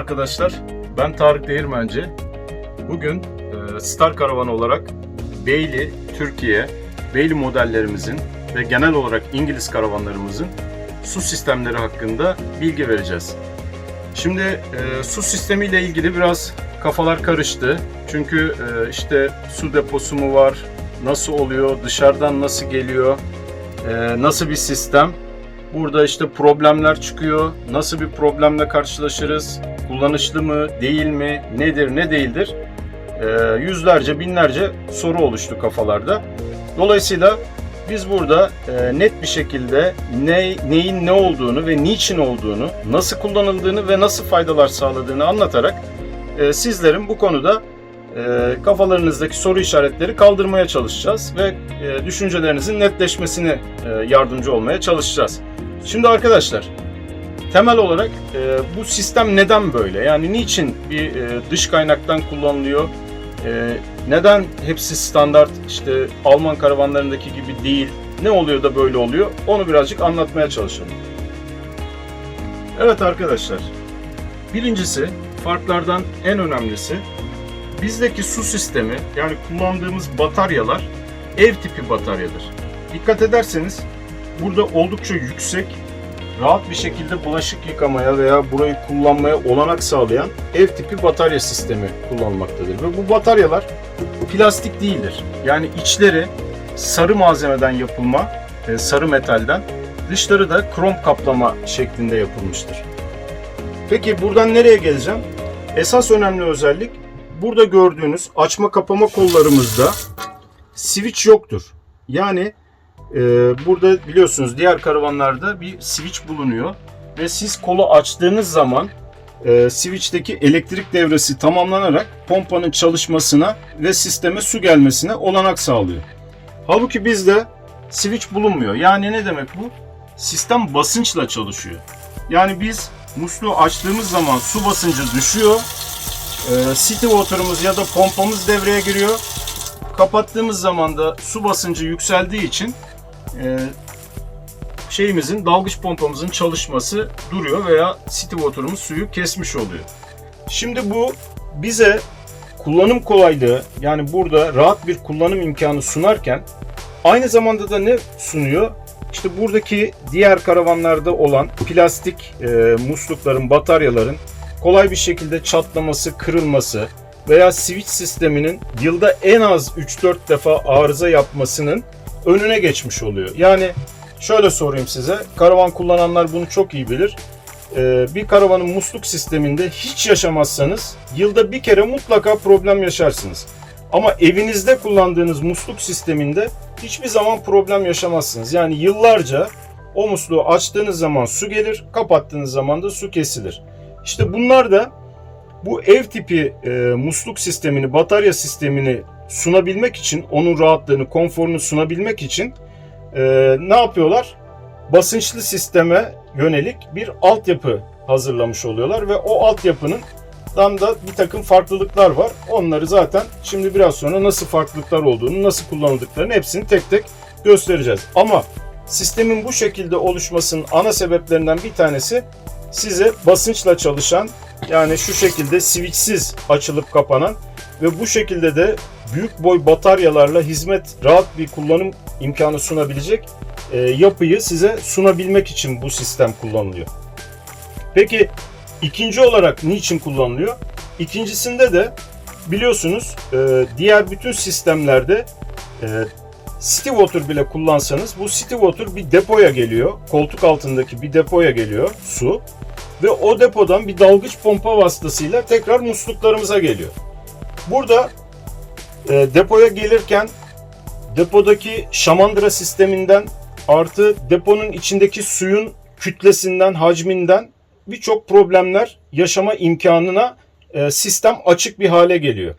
Arkadaşlar. Ben Tarık Değirmenci. Bugün e, Star Karavan olarak Beyli, Türkiye, Beyli modellerimizin ve genel olarak İngiliz karavanlarımızın su sistemleri hakkında bilgi vereceğiz. Şimdi e, su sistemiyle ilgili biraz kafalar karıştı. Çünkü e, işte su deposu mu var, nasıl oluyor, dışarıdan nasıl geliyor, nasıl bir sistem. Burada işte problemler çıkıyor. Nasıl bir problemle karşılaşırız? Kullanışlı mı, değil mi, nedir, ne değildir? Ee, yüzlerce, binlerce soru oluştu kafalarda. Dolayısıyla biz burada e, net bir şekilde ne, neyin ne olduğunu ve niçin olduğunu, nasıl kullanıldığını ve nasıl faydalar sağladığını anlatarak e, sizlerin bu konuda e, kafalarınızdaki soru işaretleri kaldırmaya çalışacağız ve e, düşüncelerinizin netleşmesini e, yardımcı olmaya çalışacağız. Şimdi arkadaşlar temel olarak e, bu sistem neden böyle? Yani niçin bir e, dış kaynaktan kullanılıyor? E, neden hepsi standart işte Alman karavanlarındaki gibi değil? Ne oluyor da böyle oluyor? Onu birazcık anlatmaya çalışalım. Evet arkadaşlar. Birincisi farklardan en önemlisi bizdeki su sistemi yani kullandığımız bataryalar ev tipi bataryadır. Dikkat ederseniz burada oldukça yüksek, rahat bir şekilde bulaşık yıkamaya veya burayı kullanmaya olanak sağlayan ev tipi batarya sistemi kullanılmaktadır. Ve bu bataryalar plastik değildir. Yani içleri sarı malzemeden yapılma, e, sarı metalden, dışları da krom kaplama şeklinde yapılmıştır. Peki buradan nereye geleceğim? Esas önemli özellik burada gördüğünüz açma kapama kollarımızda switch yoktur. Yani burada biliyorsunuz diğer karavanlarda bir switch bulunuyor ve siz kolu açtığınız zaman e, switch'teki elektrik devresi tamamlanarak pompanın çalışmasına ve sisteme su gelmesine olanak sağlıyor. Halbuki bizde switch bulunmuyor. Yani ne demek bu? Sistem basınçla çalışıyor. Yani biz musluğu açtığımız zaman su basıncı düşüyor. E, city water'ımız ya da pompamız devreye giriyor. Kapattığımız zaman da su basıncı yükseldiği için şeyimizin dalgıç pompamızın çalışması duruyor veya city water'ımız suyu kesmiş oluyor. Şimdi bu bize kullanım kolaylığı yani burada rahat bir kullanım imkanı sunarken aynı zamanda da ne sunuyor? İşte buradaki diğer karavanlarda olan plastik e, muslukların, bataryaların kolay bir şekilde çatlaması, kırılması veya switch sisteminin yılda en az 3-4 defa arıza yapmasının önüne geçmiş oluyor. Yani şöyle sorayım size, karavan kullananlar bunu çok iyi bilir. Ee, bir karavanın musluk sisteminde hiç yaşamazsanız yılda bir kere mutlaka problem yaşarsınız. Ama evinizde kullandığınız musluk sisteminde hiçbir zaman problem yaşamazsınız. Yani yıllarca o musluğu açtığınız zaman su gelir, kapattığınız zaman da su kesilir. İşte bunlar da bu ev tipi e, musluk sistemini, batarya sistemini sunabilmek için, onun rahatlığını, konforunu sunabilmek için e, ne yapıyorlar? Basınçlı sisteme yönelik bir altyapı hazırlamış oluyorlar ve o altyapının dan da bir takım farklılıklar var. Onları zaten şimdi biraz sonra nasıl farklılıklar olduğunu, nasıl kullanıldıklarını hepsini tek tek göstereceğiz. Ama sistemin bu şekilde oluşmasının ana sebeplerinden bir tanesi size basınçla çalışan yani şu şekilde switchsiz açılıp kapanan ve bu şekilde de büyük boy bataryalarla hizmet rahat bir kullanım imkanı sunabilecek e, yapıyı size sunabilmek için bu sistem kullanılıyor. Peki ikinci olarak niçin kullanılıyor? İkincisinde de biliyorsunuz e, diğer bütün sistemlerde e, City Water bile kullansanız bu City Water bir depoya geliyor. Koltuk altındaki bir depoya geliyor su. Ve o depodan bir dalgıç pompa vasıtasıyla tekrar musluklarımıza geliyor. Burada e, depoya gelirken depodaki şamandıra sisteminden artı deponun içindeki suyun kütlesinden, hacminden birçok problemler yaşama imkanına e, sistem açık bir hale geliyor.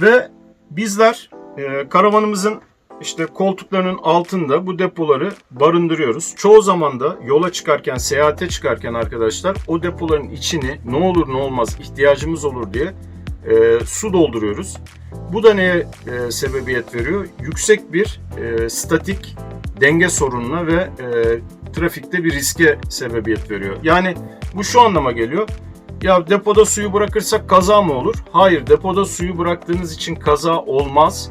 Ve bizler e, karavanımızın işte koltuklarının altında bu depoları barındırıyoruz. Çoğu zaman da yola çıkarken, seyahate çıkarken arkadaşlar o depoların içini ne olur ne olmaz ihtiyacımız olur diye e, su dolduruyoruz. Bu da neye e, sebebiyet veriyor? Yüksek bir e, statik denge sorununa ve e, trafikte bir riske sebebiyet veriyor. Yani bu şu anlama geliyor. Ya depoda suyu bırakırsak kaza mı olur? Hayır, depoda suyu bıraktığınız için kaza olmaz.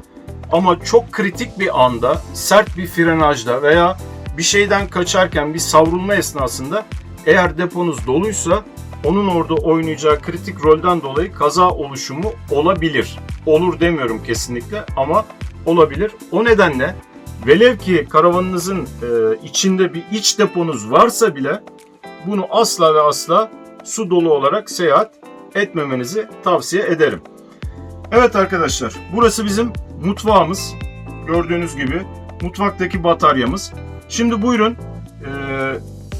Ama çok kritik bir anda, sert bir frenajda veya bir şeyden kaçarken bir savrulma esnasında eğer deponuz doluysa onun orada oynayacağı kritik rolden dolayı kaza oluşumu olabilir. Olur demiyorum kesinlikle ama olabilir. O nedenle velev ki karavanınızın e, içinde bir iç deponuz varsa bile bunu asla ve asla su dolu olarak seyahat etmemenizi tavsiye ederim. Evet arkadaşlar burası bizim mutfağımız. Gördüğünüz gibi mutfaktaki bataryamız. Şimdi buyurun e,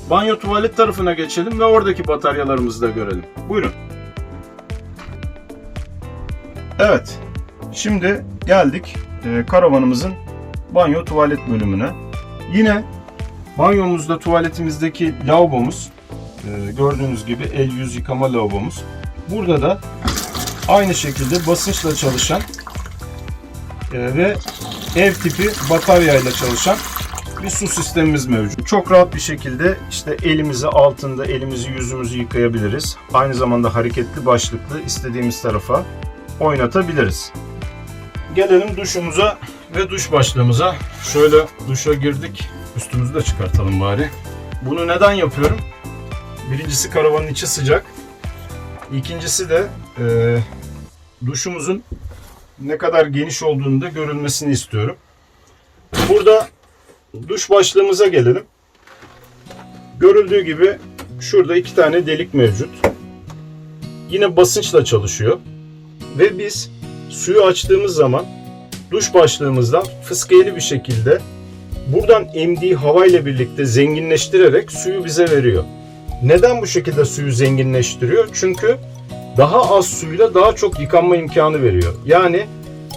banyo tuvalet tarafına geçelim ve oradaki bataryalarımızı da görelim. Buyurun. Evet. Şimdi geldik e, karavanımızın banyo tuvalet bölümüne. Yine banyomuzda tuvaletimizdeki lavabomuz e, gördüğünüz gibi el yüz yıkama lavabomuz. Burada da aynı şekilde basınçla çalışan e, ve ev tipi bataryayla çalışan bir su sistemimiz mevcut. Çok rahat bir şekilde işte elimizi altında elimizi yüzümüzü yıkayabiliriz. Aynı zamanda hareketli başlıklı istediğimiz tarafa oynatabiliriz. Gelelim duşumuza ve duş başlığımıza. Şöyle duşa girdik. Üstümüzü de çıkartalım bari. Bunu neden yapıyorum? Birincisi karavanın içi sıcak. İkincisi de e, duşumuzun ne kadar geniş olduğunu da görülmesini istiyorum. Burada duş başlığımıza gelelim. Görüldüğü gibi şurada iki tane delik mevcut. Yine basınçla çalışıyor. Ve biz suyu açtığımız zaman duş başlığımızdan fıskiyeli bir şekilde buradan emdiği havayla birlikte zenginleştirerek suyu bize veriyor. Neden bu şekilde suyu zenginleştiriyor? Çünkü daha az suyla daha çok yıkanma imkanı veriyor. Yani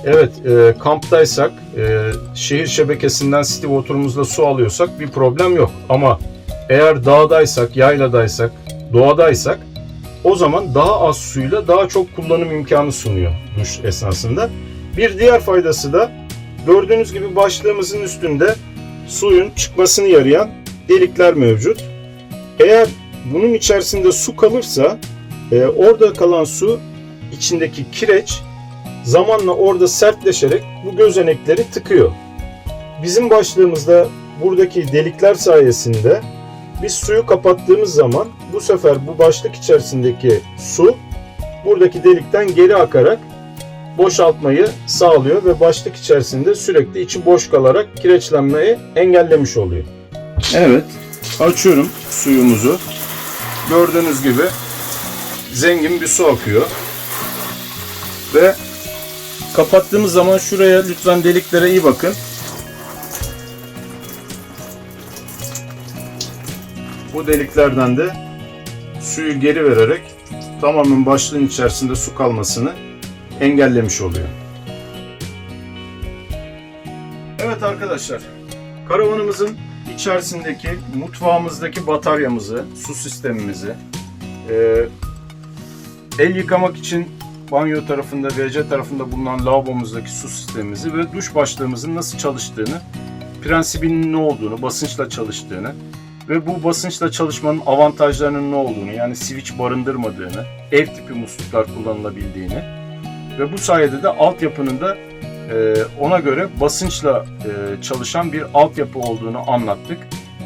evet e, kamptaysak, e, şehir şebekesinden city water'ımızla su alıyorsak bir problem yok. Ama eğer dağdaysak, yayladaysak, doğadaysak o zaman daha az suyla daha çok kullanım imkanı sunuyor duş esnasında. Bir diğer faydası da gördüğünüz gibi başlığımızın üstünde suyun çıkmasını yarayan delikler mevcut. Eğer bunun içerisinde su kalırsa e, orada kalan su içindeki kireç zamanla orada sertleşerek bu gözenekleri tıkıyor. Bizim başlığımızda buradaki delikler sayesinde biz suyu kapattığımız zaman bu sefer bu başlık içerisindeki su buradaki delikten geri akarak boşaltmayı sağlıyor ve başlık içerisinde sürekli içi boş kalarak kireçlenmeyi engellemiş oluyor. Evet, açıyorum suyumuzu. Gördüğünüz gibi zengin bir su akıyor. Ve kapattığımız zaman şuraya lütfen deliklere iyi bakın. Bu deliklerden de suyu geri vererek tamamen başlığın içerisinde su kalmasını engellemiş oluyor. Evet arkadaşlar, karavanımızın içerisindeki mutfağımızdaki bataryamızı, su sistemimizi, e, el yıkamak için banyo tarafında, WC tarafında bulunan lavabomuzdaki su sistemimizi ve duş başlığımızın nasıl çalıştığını, prensibinin ne olduğunu, basınçla çalıştığını ve bu basınçla çalışmanın avantajlarının ne olduğunu, yani switch barındırmadığını, ev tipi musluklar kullanılabildiğini ve bu sayede de altyapının da e, ona göre basınçla e, çalışan bir altyapı olduğunu anlattık.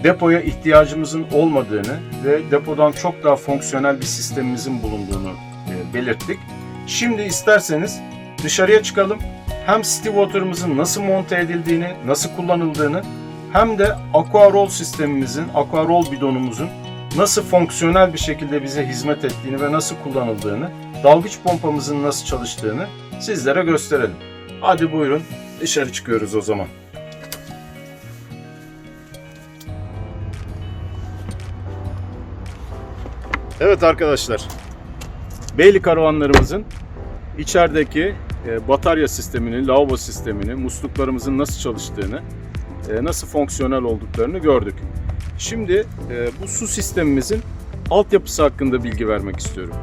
Depoya ihtiyacımızın olmadığını ve depodan çok daha fonksiyonel bir sistemimizin bulunduğunu e, belirttik. Şimdi isterseniz dışarıya çıkalım. Hem City Water'ımızın nasıl monte edildiğini, nasıl kullanıldığını hem de Aquaroll sistemimizin, Aquaroll bidonumuzun nasıl fonksiyonel bir şekilde bize hizmet ettiğini ve nasıl kullanıldığını, dalgıç pompamızın nasıl çalıştığını sizlere gösterelim. Hadi buyurun dışarı çıkıyoruz o zaman. Evet arkadaşlar. Beyli karavanlarımızın içerideki e, batarya sistemini, lavabo sistemini, musluklarımızın nasıl çalıştığını, e, nasıl fonksiyonel olduklarını gördük. Şimdi e, bu su sistemimizin altyapısı hakkında bilgi vermek istiyorum.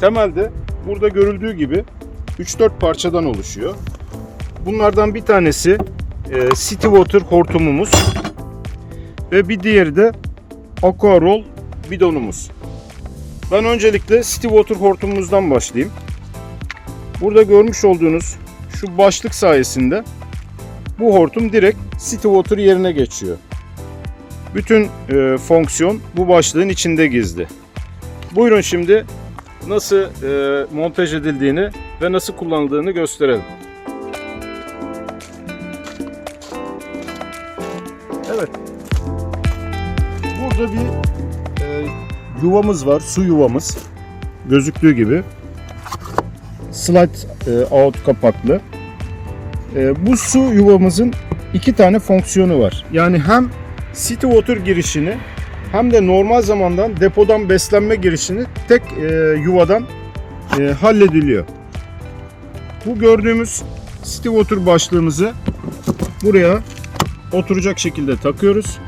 Temelde burada görüldüğü gibi 3-4 parçadan oluşuyor. Bunlardan bir tanesi City Water hortumumuz ve bir diğeri de Aquaroll bidonumuz. Ben öncelikle City Water hortumumuzdan başlayayım. Burada görmüş olduğunuz şu başlık sayesinde bu hortum direkt City Water yerine geçiyor. Bütün e, fonksiyon bu başlığın içinde gizli. Buyurun şimdi nasıl e, montaj edildiğini ve nasıl kullanıldığını gösterelim. Evet. Burada bir yuvamız var, su yuvamız. Gözüktüğü gibi. Slide e, out kapaklı. E, bu su yuvamızın iki tane fonksiyonu var. Yani hem city water girişini hem de normal zamandan depodan beslenme girişini tek e, yuvadan hallediliyor. Bu gördüğümüz city water başlığımızı buraya oturacak şekilde takıyoruz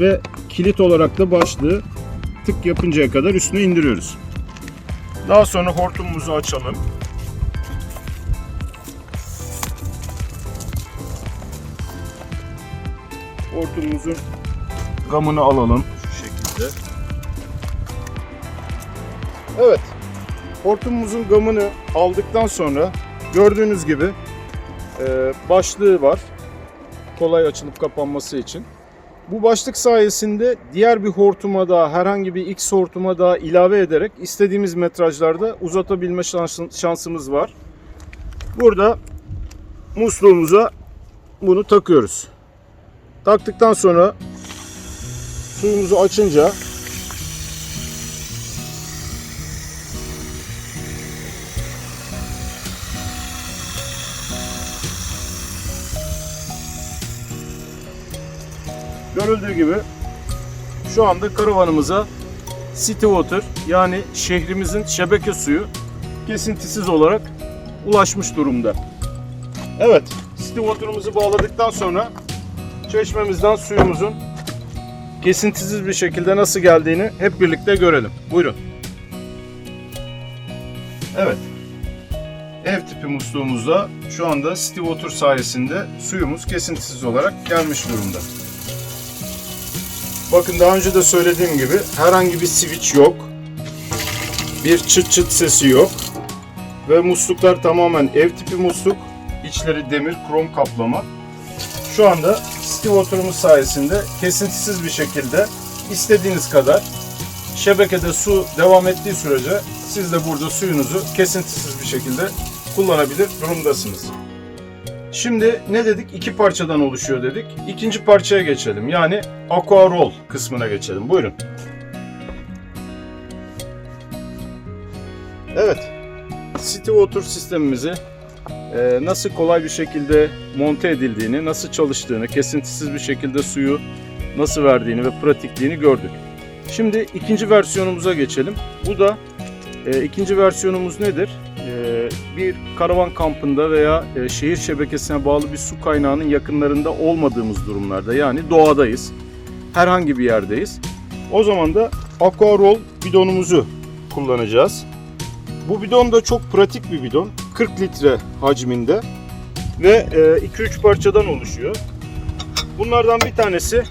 ve kilit olarak da başlığı tık yapıncaya kadar üstüne indiriyoruz. Daha sonra hortumumuzu açalım. Hortumumuzun gamını alalım şu şekilde. Evet. Hortumumuzun gamını aldıktan sonra gördüğünüz gibi başlığı var. Kolay açılıp kapanması için. Bu başlık sayesinde diğer bir hortuma daha herhangi bir X hortuma daha ilave ederek istediğimiz metrajlarda uzatabilme şansımız var. Burada musluğumuza bunu takıyoruz. Taktıktan sonra suyumuzu açınca görüldüğü gibi şu anda karavanımıza City Water yani şehrimizin şebeke suyu kesintisiz olarak ulaşmış durumda. Evet, City Water'ımızı bağladıktan sonra çeşmemizden suyumuzun kesintisiz bir şekilde nasıl geldiğini hep birlikte görelim. Buyurun. Evet. Ev tipi musluğumuzda şu anda City Water sayesinde suyumuz kesintisiz olarak gelmiş durumda. Bakın daha önce de söylediğim gibi herhangi bir switch yok. Bir çıt çıt sesi yok. Ve musluklar tamamen ev tipi musluk. İçleri demir, krom kaplama. Şu anda City Water'ımız sayesinde kesintisiz bir şekilde istediğiniz kadar şebekede su devam ettiği sürece siz de burada suyunuzu kesintisiz bir şekilde kullanabilir durumdasınız. Şimdi ne dedik? İki parçadan oluşuyor dedik. İkinci parçaya geçelim. Yani aqua roll kısmına geçelim. Buyurun. Evet. City Water sistemimizi e, nasıl kolay bir şekilde monte edildiğini, nasıl çalıştığını, kesintisiz bir şekilde suyu nasıl verdiğini ve pratikliğini gördük. Şimdi ikinci versiyonumuza geçelim. Bu da e, ikinci versiyonumuz nedir? E, bir karavan kampında veya e, şehir şebekesine bağlı bir su kaynağının yakınlarında olmadığımız durumlarda yani doğadayız. Herhangi bir yerdeyiz. O zaman da Aquaroll bidonumuzu kullanacağız. Bu bidon da çok pratik bir bidon. 40 litre hacminde ve 2-3 parçadan oluşuyor. Bunlardan bir tanesi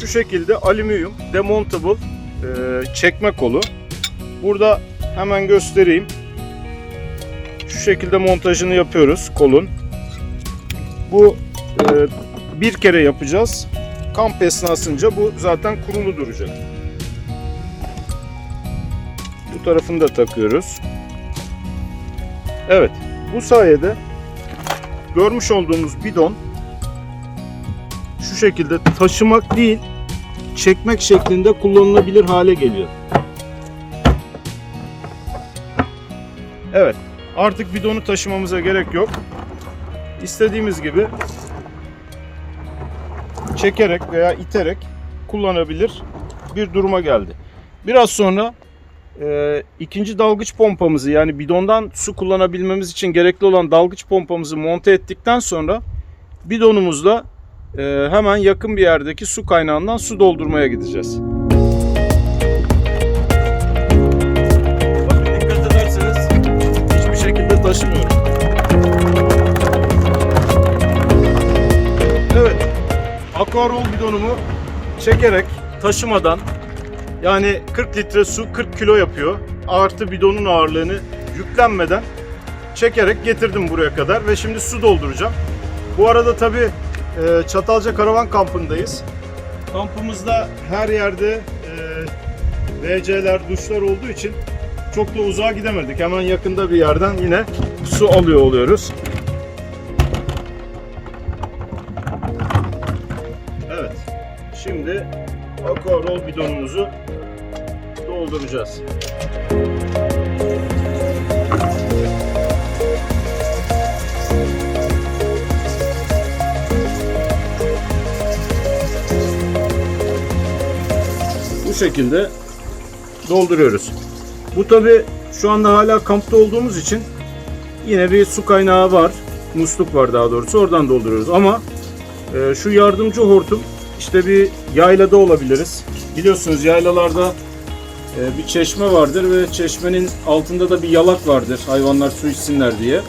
şu şekilde alüminyum demontable e, çekme kolu. Burada hemen göstereyim. Şu şekilde montajını yapıyoruz kolun. Bu e, bir kere yapacağız. Kamp esnasınca bu zaten kurulu duracak. Bu tarafını da takıyoruz. Evet, bu sayede görmüş olduğumuz bidon şu şekilde taşımak değil, çekmek şeklinde kullanılabilir hale geliyor. Evet, artık bidonu taşımamıza gerek yok. İstediğimiz gibi çekerek veya iterek kullanabilir bir duruma geldi. Biraz sonra e, ikinci dalgıç pompamızı yani bidondan su kullanabilmemiz için gerekli olan dalgıç pompamızı monte ettikten sonra bidonumuzla e, hemen yakın bir yerdeki su kaynağından su doldurmaya gideceğiz. Şekilde taşımıyorum. Evet. Aquaroll bidonumu çekerek taşımadan Yani 40 litre su 40 kilo yapıyor. Artı bidonun ağırlığını yüklenmeden çekerek getirdim buraya kadar ve şimdi su dolduracağım. Bu arada tabi Çatalca Karavan Kampı'ndayız. Kampımızda her yerde e, WC'ler, duşlar olduğu için çok da uzağa gidemedik. Hemen yakında bir yerden yine su alıyor oluyoruz. Evet. Şimdi aquarol bidonumuzu dolduracağız. Bu şekilde dolduruyoruz. Bu tabi şu anda hala kampta olduğumuz için yine bir su kaynağı var. Musluk var daha doğrusu. Oradan dolduruyoruz. Ama e, şu yardımcı hortum işte bir yaylada olabiliriz. Biliyorsunuz yaylalarda e, bir çeşme vardır ve çeşmenin altında da bir yalak vardır. Hayvanlar su içsinler diye.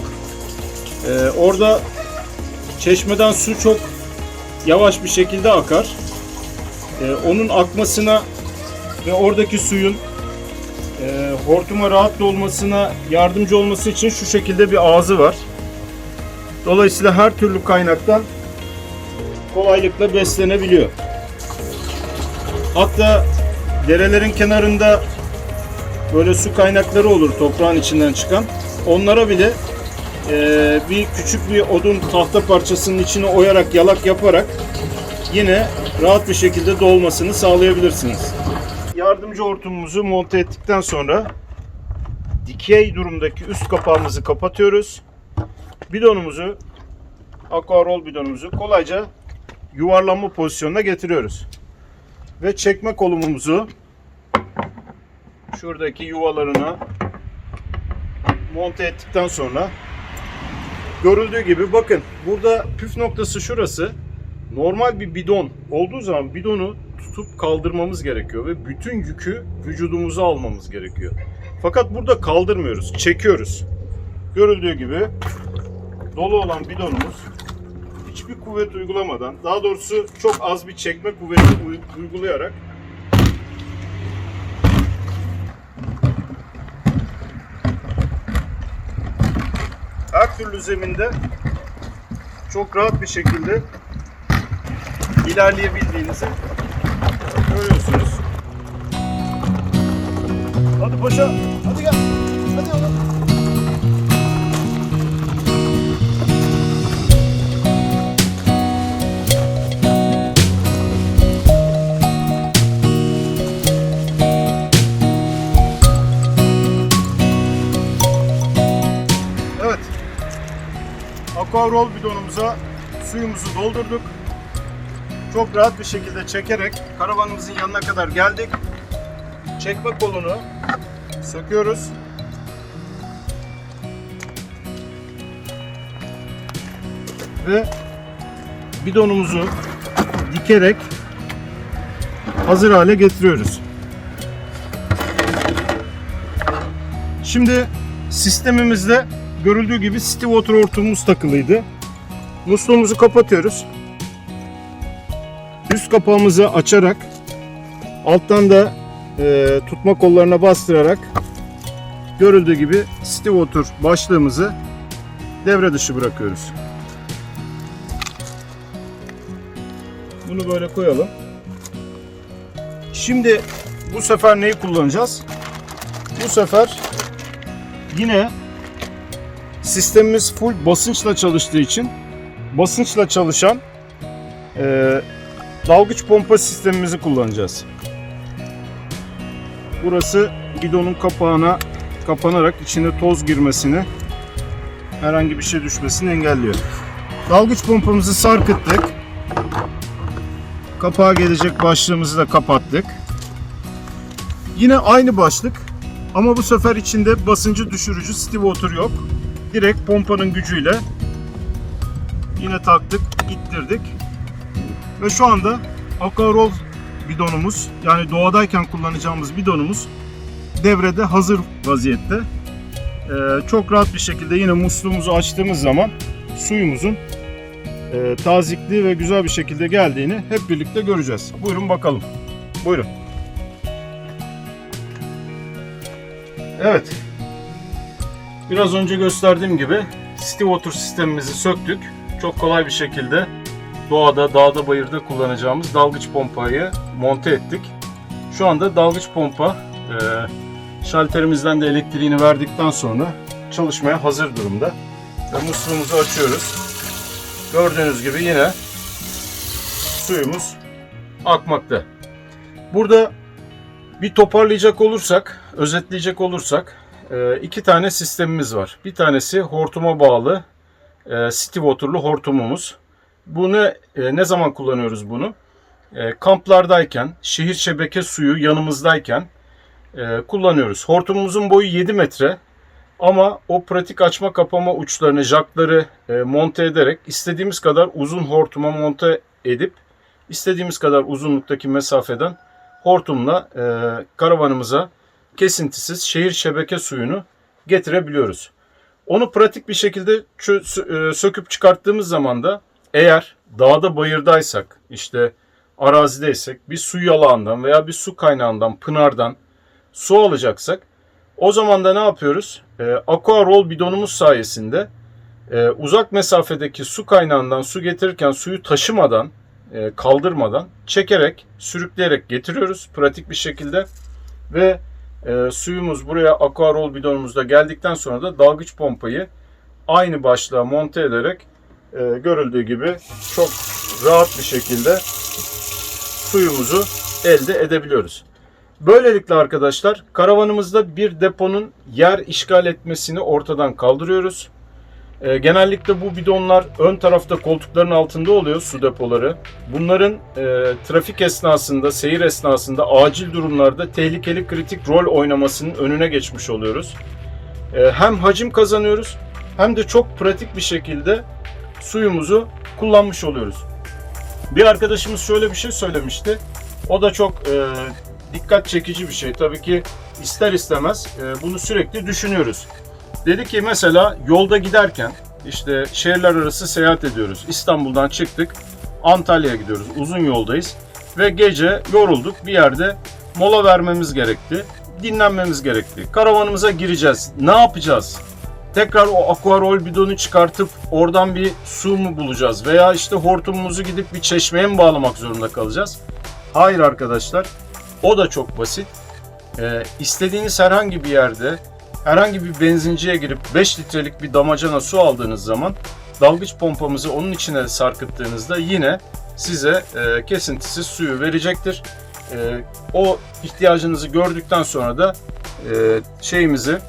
E, orada çeşmeden su çok yavaş bir şekilde akar. E, onun akmasına ve oradaki suyun e, hortuma rahat dolmasına yardımcı olması için şu şekilde bir ağzı var. Dolayısıyla her türlü kaynaktan kolaylıkla beslenebiliyor. Hatta derelerin kenarında böyle su kaynakları olur toprağın içinden çıkan. Onlara bile e, bir küçük bir odun tahta parçasının içine oyarak yalak yaparak yine rahat bir şekilde dolmasını sağlayabilirsiniz. Yardımcı hortumumuzu monte ettikten sonra dikey durumdaki üst kapağımızı kapatıyoruz. Bidonumuzu aquarol bidonumuzu kolayca yuvarlanma pozisyonuna getiriyoruz. Ve çekme kolumumuzu şuradaki yuvalarına monte ettikten sonra görüldüğü gibi bakın burada püf noktası şurası. Normal bir bidon olduğu zaman bidonu tutup kaldırmamız gerekiyor ve bütün yükü vücudumuza almamız gerekiyor. Fakat burada kaldırmıyoruz, çekiyoruz. Görüldüğü gibi dolu olan bidonumuz hiçbir kuvvet uygulamadan, daha doğrusu çok az bir çekme kuvveti uy- uygulayarak her türlü zeminde çok rahat bir şekilde ilerleyebildiğinizi görüyorsunuz. Hadi paşa, hadi gel. Hadi oğlum. Evet. Aquarol bidonumuza suyumuzu doldurduk. Çok rahat bir şekilde çekerek karavanımızın yanına kadar geldik. Çekme kolunu söküyoruz. Ve bidonumuzu dikerek hazır hale getiriyoruz. Şimdi sistemimizde görüldüğü gibi City Water hortumumuz takılıydı. Musluğumuzu kapatıyoruz. Üst kapağımızı açarak alttan da e, tutma kollarına bastırarak görüldüğü gibi Water başlığımızı devre dışı bırakıyoruz. Bunu böyle koyalım. Şimdi bu sefer neyi kullanacağız? Bu sefer yine sistemimiz full basınçla çalıştığı için basınçla çalışan e, dalgıç pompa sistemimizi kullanacağız. Burası bidonun kapağına kapanarak içine toz girmesini herhangi bir şey düşmesini engelliyor. Dalgıç pompamızı sarkıttık. Kapağa gelecek başlığımızı da kapattık. Yine aynı başlık ama bu sefer içinde basıncı düşürücü Water yok. Direkt pompanın gücüyle yine taktık, ittirdik. Ve şu anda Aquarol bidonumuz yani doğadayken kullanacağımız bidonumuz devrede hazır vaziyette. Ee, çok rahat bir şekilde yine musluğumuzu açtığımız zaman suyumuzun e, tazikli ve güzel bir şekilde geldiğini hep birlikte göreceğiz. Buyurun bakalım. Buyurun. Evet. Biraz önce gösterdiğim gibi City Water sistemimizi söktük. Çok kolay bir şekilde doğada, dağda, bayırda kullanacağımız dalgıç pompayı monte ettik. Şu anda dalgıç pompa e, şalterimizden de elektriğini verdikten sonra çalışmaya hazır durumda. Ve musluğumuzu açıyoruz. Gördüğünüz gibi yine suyumuz akmakta. Burada bir toparlayacak olursak, özetleyecek olursak e, iki tane sistemimiz var. Bir tanesi hortuma bağlı e, City Water'lu hortumumuz. Bunu e, ne zaman kullanıyoruz bunu? E, kamplardayken, şehir şebeke suyu yanımızdayken e, kullanıyoruz. Hortumumuzun boyu 7 metre ama o pratik açma kapama uçlarını, jakları e, monte ederek istediğimiz kadar uzun hortuma monte edip istediğimiz kadar uzunluktaki mesafeden hortumla e, karavanımıza kesintisiz şehir şebeke suyunu getirebiliyoruz. Onu pratik bir şekilde e, söküp çıkarttığımız zaman da eğer dağda bayırdaysak işte arazideysek bir su yalağından veya bir su kaynağından pınardan su alacaksak o zaman da ne yapıyoruz? E, aqua roll bidonumuz sayesinde e, uzak mesafedeki su kaynağından su getirirken suyu taşımadan e, kaldırmadan çekerek sürükleyerek getiriyoruz pratik bir şekilde ve e, suyumuz buraya aqua roll bidonumuzda geldikten sonra da dalgıç pompayı aynı başlığa monte ederek e, görüldüğü gibi çok rahat bir şekilde suyumuzu elde edebiliyoruz. Böylelikle arkadaşlar karavanımızda bir deponun yer işgal etmesini ortadan kaldırıyoruz. E, genellikle bu bidonlar ön tarafta koltukların altında oluyor su depoları. Bunların e, trafik esnasında, seyir esnasında acil durumlarda tehlikeli kritik rol oynamasının önüne geçmiş oluyoruz. E, hem hacim kazanıyoruz hem de çok pratik bir şekilde suyumuzu kullanmış oluyoruz. Bir arkadaşımız şöyle bir şey söylemişti. O da çok e, dikkat çekici bir şey. Tabii ki ister istemez e, bunu sürekli düşünüyoruz. Dedi ki mesela yolda giderken işte şehirler arası seyahat ediyoruz. İstanbul'dan çıktık. Antalya'ya gidiyoruz. Uzun yoldayız. Ve gece yorulduk. Bir yerde mola vermemiz gerekti. Dinlenmemiz gerekti. Karavanımıza gireceğiz. Ne yapacağız? Tekrar o aquarol bidonu çıkartıp oradan bir su mu bulacağız? Veya işte hortumumuzu gidip bir çeşmeye mi bağlamak zorunda kalacağız? Hayır arkadaşlar. O da çok basit. Ee, istediğiniz herhangi bir yerde herhangi bir benzinciye girip 5 litrelik bir damacana su aldığınız zaman dalgıç pompamızı onun içine sarkıttığınızda yine size e, kesintisiz suyu verecektir. E, o ihtiyacınızı gördükten sonra da e, şeyimizi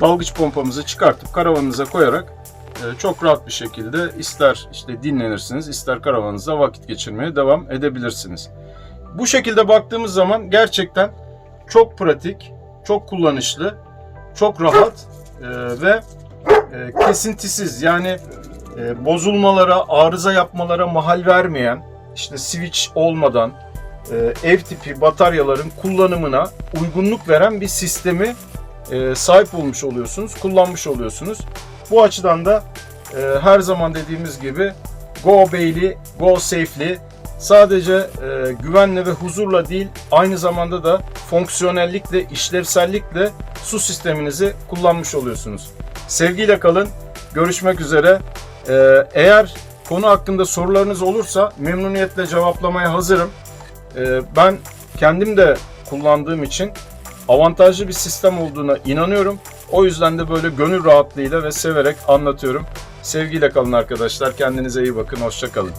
dalgıç pompamızı çıkartıp karavanınıza koyarak e, çok rahat bir şekilde ister işte dinlenirsiniz ister karavanınızda vakit geçirmeye devam edebilirsiniz. Bu şekilde baktığımız zaman gerçekten çok pratik, çok kullanışlı çok rahat e, ve e, kesintisiz yani bozulmalara, arıza yapmalara mahal vermeyen, işte switch olmadan ev tipi bataryaların kullanımına uygunluk veren bir sistemi sahip olmuş oluyorsunuz, kullanmış oluyorsunuz. Bu açıdan da e, her zaman dediğimiz gibi go Bailey, go safely sadece e, güvenle ve huzurla değil aynı zamanda da fonksiyonellikle, işlevsellikle su sisteminizi kullanmış oluyorsunuz. Sevgiyle kalın. Görüşmek üzere. Ee, eğer konu hakkında sorularınız olursa memnuniyetle cevaplamaya hazırım. Ee, ben kendim de kullandığım için avantajlı bir sistem olduğuna inanıyorum. O yüzden de böyle gönül rahatlığıyla ve severek anlatıyorum. Sevgiyle kalın arkadaşlar. Kendinize iyi bakın. Hoşça kalın.